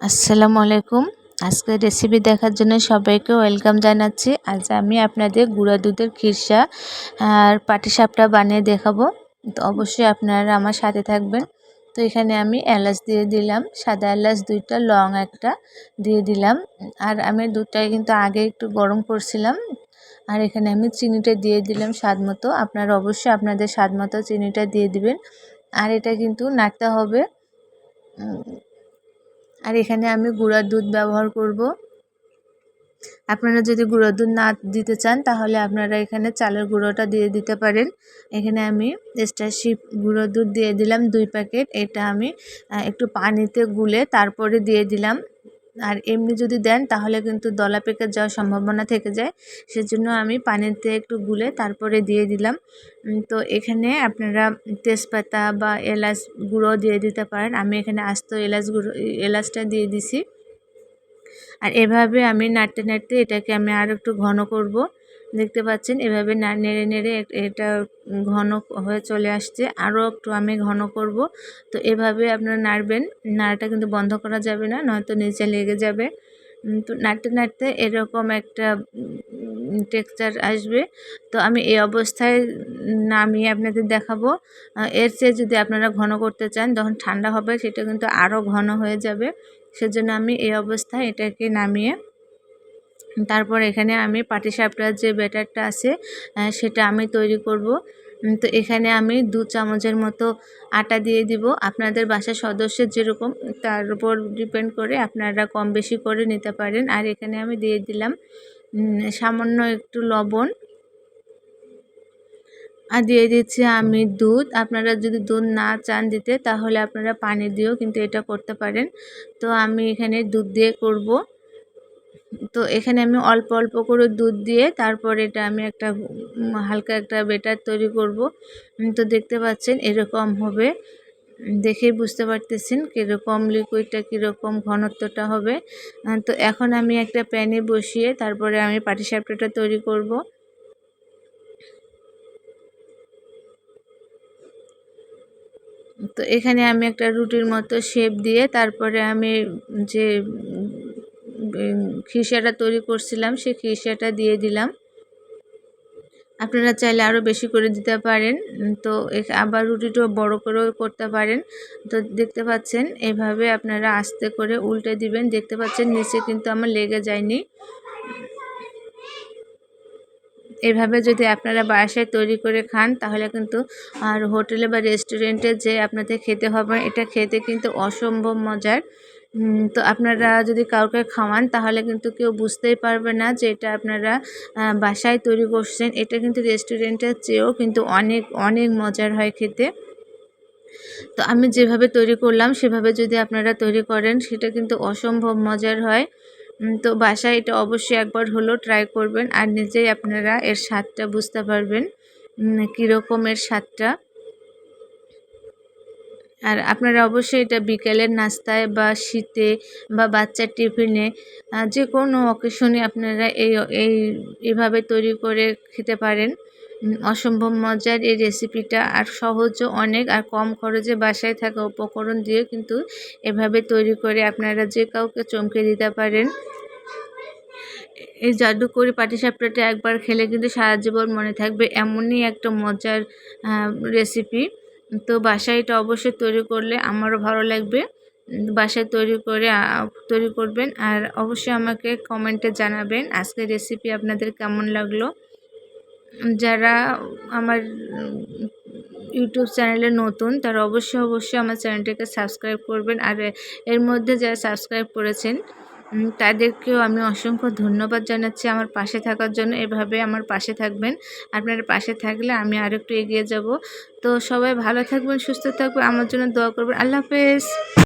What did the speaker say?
আসসালামু আলাইকুম। আজকে রেসিপি দেখার জন্য সবাইকে ওয়েলকাম জানাচ্ছি। আজ আমি আপনাদের গুঁড়া দুধের খিরসা আর পাটিসাপটা বানিয়ে দেখাবো। তো অবশ্যই আপনারা আমার সাথে থাকবেন। তো এখানে আমি এলাচ দিয়ে দিলাম। সাদা এলাচ দুইটা, লং একটা দিয়ে দিলাম। আর আমি দুধটা কিন্তু আগে একটু গরম করছিলাম। আর এখানে আমি চিনিটা দিয়ে দিলাম স্বাদ মতো। আপনারা অবশ্যই আপনাদের স্বাদ মতো চিনিটা দিয়ে দিবেন। আর এটা কিন্তু নাড়তে হবে। আর এখানে আমি গুঁড়ার দুধ ব্যবহার করব। আপনারা যদি গুঁড়ো দুধ না দিতে চান, তাহলে আপনারা এখানে চালের গুঁড়োটা দিয়ে দিতে পারেন। এখানে আমি স্টারশিপ গুঁড়ো দুধ দিয়ে দিলাম, দুই প্যাকেট। এটা আমি একটু পানিতে গুলে তারপরে দিয়ে দিলাম। আর এমনি যদি দেন, তাহলে কিন্তু দলা পেকে যাওয়ার সম্ভাবনা থেকে যায়। সেজন্য আমি পানিতে একটু গুলে তারপরে দিয়ে দিলাম। তো এখানে আপনারা তেজপাতা বা এলাচ গুঁড়ো দিয়ে দিতে পারেন। আমি এখানে আস্ত এলাচ গুঁড়ো, এলাচটা দিয়ে দিছি। আর এভাবে আমি নাড়তে নাড়তে এটাকে আমি আর একটু ঘন করব। দেখতে পাচ্ছেন, এভাবে নেড়ে নেড়ে এটা ঘন হয়ে চলে আসছে। আরও একটু আমি ঘন করব। তো এভাবে আপনারা নাড়বেন, নাড়াটা কিন্তু বন্ধ করা যাবে না, নয়তো নিচে লেগে যাবে। তো নাড়তে নাড়তে এরকম একটা টেক্সচার আসবে। তো আমি এই অবস্থায় নামিয়ে আপনাদের দেখাবো। এর চেয়ে যদি আপনারা ঘন করতে চান, যখন ঠান্ডা হবে, সেটা কিন্তু আরও ঘন হয়ে যাবে। সেজন্য আমি এই অবস্থায় এটাকে নামিয়ে তারপর এখানে আমি পাটিসাপটার যে ব্যাটারটা আছে সেটা আমি তৈরি করব। তো এখানে আমি দু চামচের মতো আটা দিয়ে দিব। আপনাদের বাসার সদস্যের যেরকম, তার উপর ডিপেন্ড করে আপনারা কম বেশি করে নিতে পারেন। আর এখানে আমি দিয়ে দিলাম সামান্য একটু লবণ। আর দিয়ে দিচ্ছি আমি দুধ। আপনারা যদি দুধ না চান দিতে, তাহলে আপনারা পানি দিয়েও কিন্তু এটা করতে পারেন। তো আমি এখানে দুধ দিয়ে করব। তো এখানে আমি অল্প অল্প করে দুধ দিয়ে তারপর এটা আমি একটা হালকা একটা বেটার তৈরি করব। তো দেখতে পাচ্ছেন এরকম হবে। দেখেই বুঝতে পারতেছেন কীরকম লিকুইডটা কীরকম ঘনত্বটা হবে। তো এখন আমি একটা প্যানে বসিয়ে তারপরে আমি পাটিসাপটাটা তৈরি করব। তো এখানে আমি একটা রুটির মতো শেপ দিয়ে তারপরে আমি যে খিসাটা তৈরি করছিলাম, সেই খিসাটা দিয়ে দিলাম। আপনারা চাইলে আরও বেশি করে দিতে পারেন। তো আবার রুটিটাও বড় করেও করতে পারেন। তো দেখতে পাচ্ছেন, এভাবে আপনারা আস্তে করে উল্টে দিবেন। দেখতে পাচ্ছেন, নিচে কিন্তু আমার লেগে যায়নি। এভাবে যদি আপনারা বাসায় তৈরি করে খান, তাহলে কিন্তু আর হোটেলে বা রেস্টুরেন্টে যে আপনাদের খেতে হবে, এটা খেতে কিন্তু অসম্ভব মজার। তো আপনারা যদি কাউকে খাওয়ান, তাহলে কিন্তু কেউ বুঝতেই পারবে না যে এটা আপনারা বাসায় তৈরি করছেন। এটা কিন্তু রেস্টুরেন্টের চেয়েও কিন্তু অনেক অনেক মজার হয় খেতে। তো আমি যেভাবে তৈরি করলাম, সেভাবে যদি আপনারা তৈরি করেন, সেটা কিন্তু অসম্ভব মজার হয়। তো বাসায় এটা অবশ্যই একবার হলো ট্রাই করবেন, আর নিজেই আপনারা এর স্বাদটা বুঝতে পারবেন কীরকম এর স্বাদটা। আর আপনারা অবশ্যই এটা বিকেলের নাস্তায় বা শীতে বা বাচ্চার টিফিনে যে কোনো অকেশনে আপনারা এই এই, এভাবে তৈরি করে খেতে পারেন। অসম্ভব মজার এই রেসিপিটা। আর সহজও অনেক, আর কম খরচে বাসায় থাকা উপকরণ দিয়ে কিন্তু এভাবে তৈরি করে আপনারা যে কাউকে চমকে দিতে পারেন। এই জাদুকরি পাটিসাপটাটা একবার খেলে কিন্তু সারা জীবন মনে থাকবে। এমনই একটা মজার রেসিপি। তো বাসায় এটা অবশ্যই তৈরি করলে আমারও ভালো লাগবে। বাসায় তৈরি করে তৈরি করবেন আর অবশ্যই আমাকে কমেন্টে জানাবেন আজকের রেসিপি আপনাদের কেমন লাগল। যারা আমার ইউটিউব চ্যানেলে নতুন, তারা অবশ্যই অবশ্যই আমার চ্যানেলটিকে সাবস্ক্রাইব করবেন। আর এর মধ্যে যারা সাবস্ক্রাইব করেছেন তাদেরকেও আমি অসংখ্য ধন্যবাদ জানাচ্ছি আমার পাশে থাকার জন্য। এভাবে আমার পাশে থাকবেন। আপনার পাশে থাকলে আমি আরেকটু এগিয়ে যাব। তো সবাই ভালো থাকবেন, সুস্থ থাকবেন। আমার জন্য দোয়া করবেন। আল্লাহ হাফেজ।